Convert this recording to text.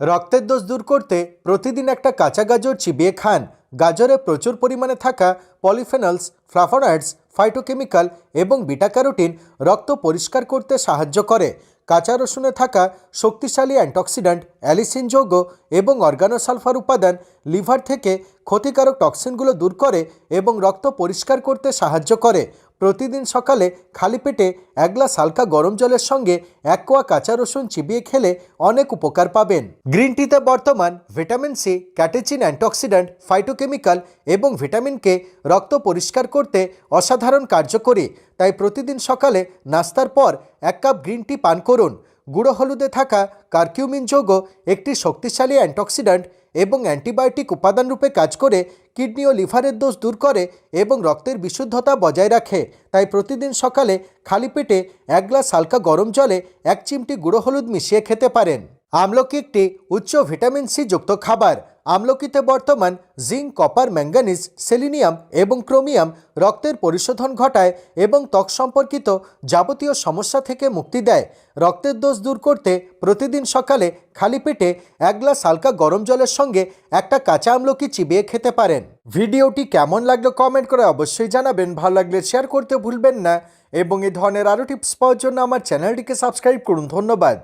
রক্তের দোষ দূর করতে প্রতিদিন একটা কাঁচা গাজর চিবিয়ে খান। গাজরে প্রচুর পরিমাণে থাকা পলিফেনলস ফ্লাভোনয়েডস ফাইটোকেমিক্যাল এবং বিটা ক্যারোটিন রক্ত পরিষ্কার করতে সাহায্য করে। কাঁচা রসুনে থাকা শক্তিশালী অ্যান্টঅক্সিডেন্ট অ্যালিসিন যৌগ এবং অর্গানোসালফার উপাদান লিভার থেকে ক্ষতিকারক টক্সিনগুলো দূর করে এবং রক্ত পরিষ্কার করতে সাহায্য করে। প্রতিদিন সকালে খালি পেটে এক গ্লাস হালকা গরম জলের সঙ্গে এক কোয়া কাঁচা রসুন চিবিয়ে খেলে অনেক উপকার পাবেন। গ্রিন টিতে বর্তমান vitamin C, catechin antioxidant, phytochemical এবং ভিটামিন কে রক্ত পরিষ্কার করতে অসাধারণ কার্যকরী। তাই প্রতিদিন সকালে নাস্তার পর এক কাপ গ্রিন টি পান করুন। গুঁড়ো হলুদে থাকা কার্কিউমিন যৌগ একটি শক্তিশালী অ্যান্টঅক্সিডেন্ট এবং অ্যান্টিবায়োটিক উপাদান রূপে কাজ করে, কিডনি ও লিভারের দোষ দূর করে এবং রক্তের বিশুদ্ধতা বজায় রাখে। তাই প্রতিদিন সকালে খালি পেটে এক গ্লাস হালকা গরম জলে এক চিমটি গুঁড়ো হলুদ মিশিয়ে খেতে পারেন। আমলকি একটি উচ্চ ভিটামিন সি যুক্ত খাবার। আমলকিতে বর্তমান জিঙ্ক, কপার ম্যাঙ্গানিজ সেলিনিয়াম এবং ক্রোমিয়াম রক্তের পরিশোধন ঘটায় এবং ত্বক সম্পর্কিত যাবতীয় সমস্যা থেকে মুক্তি দেয়। রক্তের দোষ দূর করতে প্রতিদিন সকালে খালি পেটে এক গ্লাস হালকা গরম জলের সঙ্গে একটা কাঁচা আমলকি চিবিয়ে খেতে পারেন। ভিডিওটি কেমন লাগল কমেন্ট করে অবশ্যই জানাবেন। ভালো লাগলে শেয়ার করতে ভুলবেন না। এবং এই ধরনের আরও টিপস পাওয়ার জন্য আমার চ্যানেলটিকে সাবস্ক্রাইব করুন। ধন্যবাদ।